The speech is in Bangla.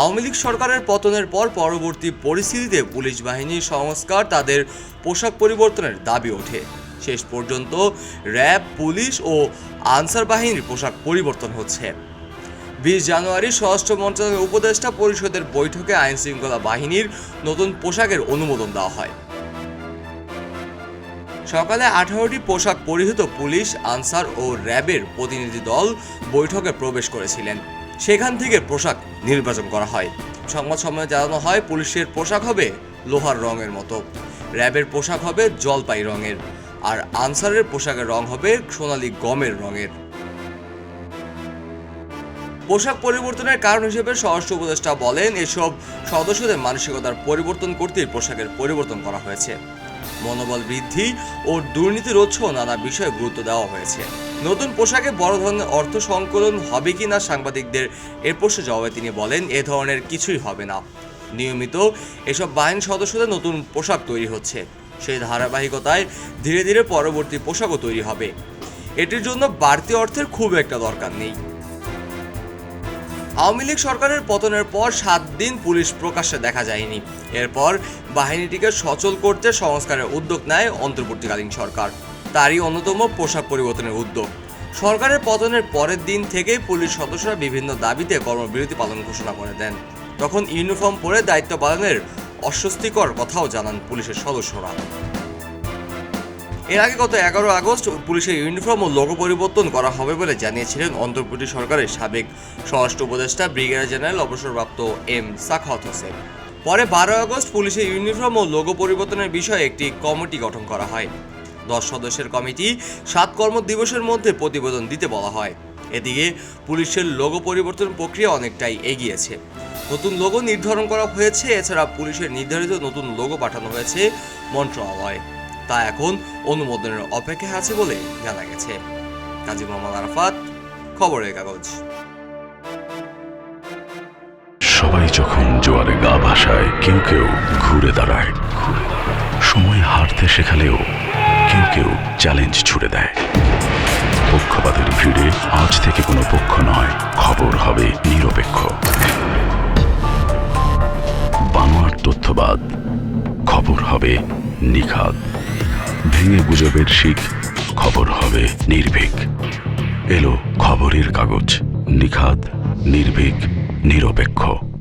আওয়ামী লীগ সরকারের পতনের পর পরবর্তী পরিস্থিতিতে পুলিশ বাহিনীর সংস্কার তাদের পোশাক পরিবর্তনের দাবি ওঠে। শেষ পর্যন্ত র্যাব, পুলিশ ও আনসার বাহিনীর পোশাক পরিবর্তন হচ্ছে। বিশ জানুয়ারি স্বরাষ্ট্র মন্ত্রণালয়ের উপদেষ্টা পরিষদের বৈঠকে আইন শৃঙ্খলা বাহিনীর নতুন পোশাকের অনুমোদন দেওয়া হয়। সকালে আঠারোটি পোশাক পরিহিত পুলিশ, আনসার ও র্যাবের প্রতিনিধি দল বৈঠকে প্রবেশ করেছিলেন। সেখান থেকে পোশাক নির্বাচন করা হয়। সংবাদ সম্মেলনে জানানো হয়, পুলিশের পোশাক হবে লোহার রঙের মতো। র্যাবের পোশাক হবে জলপাই রঙের। আর আনসারের পোশাকের রং হবে সোনালি গমের রঙের। পোশাক পরিবর্তনের কারণ হিসেবে স্বরাষ্ট্র উপদেষ্টা বলেন, এসব সদস্যদের মানসিকতার পরিবর্তন করতেই পোশাকের পরিবর্তন করা হয়েছে। মনোবল বৃদ্ধি ও দুর্নীতি রোধ সহ নানা বিষয়ে গুরুত্ব দেওয়া হয়েছে। নতুন পোশাকে বড় ধরনের অর্থ সংকলন হবে কি না সাংবাদিকদের এর প্রশ্নে জবাবে তিনি বলেন, এ ধরনের কিছুই হবে না। নিয়মিত এসব বাহিনী সদস্যদের নতুন পোশাক তৈরি হচ্ছে। সেই ধারাবাহিকতায় ধীরে ধীরে পরবর্তী পোশাকও তৈরি হবে। এটির জন্য বাড়তি অর্থের খুব একটা দরকার নেই। আওয়ামী লীগ সরকারের পতনের পর সাত দিন পুলিশ প্রকাশ্যে দেখা যায়নি। এরপর বাহিনীটিকে সচল করতে সংস্কারের উদ্যোগ নেয় অন্তর্বর্তীকালীন সরকার। তারই অন্যতম পোশাক পরিবর্তনের উদ্যোগ। সরকারের পতনের পরের দিন থেকেই পুলিশ সদস্যরা বিভিন্ন দাবিতে কর্মবিরতি পালন ঘোষণা করে দেন। তখন ইউনিফর্ম পরে দায়িত্ব পালনের অস্বস্তিকর কথাও জানান পুলিশের সদস্যরা। এর আগে গত এগারো আগস্ট পুলিশের ইউনিফর্ম ও লোগো পরিবর্তন করা হবে বলে জানিয়েছিলেন অন্তর্বর্তী সরকারের সাবেক স্বরাষ্ট্র উপদেষ্টা, ব্রিগেডিয়ার জেনারেল অবসরপ্রাপ্ত এম সাখাওয়াত হোসেন। পরে বারো আগস্ট পুলিশের ইউনিফর্ম ও লোগো পরিবর্তনের বিষয়ে একটি কমিটি গঠন করা হয়। দশ সদস্যের কমিটি সাত কর্মদিবসের মধ্যে প্রতিবেদন দিতে বলা হয়। এদিকে পুলিশের লোগো পরিবর্তন প্রক্রিয়া অনেকটাই এগিয়েছে। নতুন লোগো নির্ধারণ করা হয়েছে, এছাড়া পুলিশের নির্ধারিত নতুন লোগো পাঠানো হয়েছে মন্ত্রণালয়। তা এখন অনুমোদনের অপেক্ষায় আছে বলে জানা গেছে। কাজী মোহাম্মদ আরাফাত, খবরের কাগজ। সবাই যখন জোয়ারে গা ভাসায়, কেউ কেউ ঘুরে দাঁড়ায়। সময় হারতে শেখালেও কেউ কেউ চ্যালেঞ্জ ছুড়ে দেয়। পক্ষপাতের ভিড়ে আজ থেকে কোনো পক্ষ নয়, খবর হবে নিরপেক্ষ। বানোয়ার তথ্যবাদ, খবর হবে নিখাদ। ভেঙে গুজবের শিখ। খবর হবে নির্ভীক। এলো খবরের কাগজ। নিখাত নির্ভীক নিরপেক্ষ।